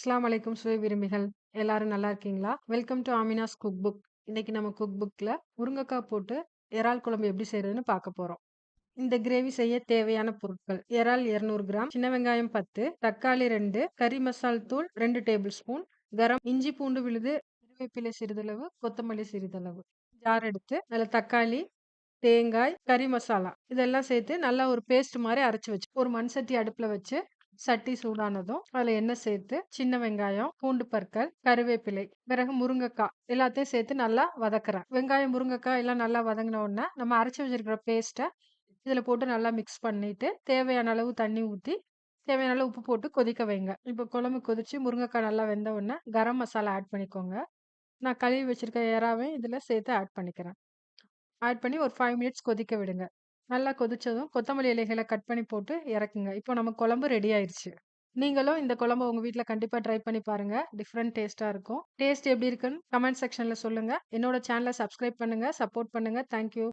அஸ்லாம் அலைக்கும் சுவை விரும்பிகள். எல்லாரும் நல்லா இருக்கீங்களா? Welcome to Amina's cook book. இன்னைக்கு நம்ம குக் புக்கில் முருங்கைக்காய் போட்டு இறால் குழம்பு எப்படி செய்யறதுன்னு பார்க்க போகிறோம் இந்த கிரேவி செய்ய தேவையான பொருட்கள்: இறால் 200 கிராம், சின்ன வெங்காயம் 10, தக்காளி ரெண்டு கறி மசால் தூள் ரெண்டு டேபிள் ஸ்பூன், கரம் இஞ்சி பூண்டு விழுது, கருவேப்பிலை சிறிதளவு, கொத்தமல்லி சிறிதளவு. ஜார் எடுத்து அதில் தக்காளி, தேங்காய், கறி மசாலா இதெல்லாம் சேர்த்து நல்லா ஒரு பேஸ்ட் மாதிரி அரைச்சு வச்சு ஒரு மண் சட்டி அடுப்பில் வச்சு சட்டி சூடானதும் அதில் எண்ணெய் சேர்த்து சின்ன வெங்காயம், பூண்டு பற்கள், கருவேப்பிலை, பிறகு முருங்கைக்காய் எல்லாத்தையும் சேர்த்து நல்லா வதக்குறேன். வெங்காயம், முருங்கைக்காய் எல்லாம் நல்லா வதங்கின உடனே நம்ம அரைச்சி வச்சிருக்கிற பேஸ்ட்டை இதில் போட்டு நல்லா மிக்ஸ் பண்ணிட்டு தேவையான அளவு தண்ணி ஊற்றி தேவையான அளவு உப்பு போட்டு கொதிக்க வைங்க. இப்போ குழம்பு கொதிச்சு முருங்கைக்காய் நல்லா வெந்த உடனே கரம் மசாலா ஆட் பண்ணிக்கோங்க. நான் கழுவி வச்சுருக்க எறாவையும் இதில் சேர்த்து ஆட் பண்ணிக்கிறேன். ஆட் பண்ணி ஒரு ஃபைவ் மினிட்ஸ் கொதிக்க விடுங்க. நல்லா கொதிச்சதும் கொத்தமல்லி இலைகளை கட் பண்ணி போட்டு இறக்குங்க. இப்போ நம்ம குழம்பு ரெடி ஆயிடுச்சு நீங்களும் இந்த குழம்பு உங்கள் வீட்டில் கண்டிப்பாக ட்ரை பண்ணி பாருங்கள் டிஃப்ரெண்ட் டேஸ்ட்டாக இருக்கும். டேஸ்ட் எப்படி இருக்குன்னு கமெண்ட் செக்ஷனில் சொல்லுங்கள் என்னோட சேனலை சப்ஸ்கிரைப் பண்ணுங்கள் சப்போர்ட் பண்ணுங்கள் தேங்க் யூ.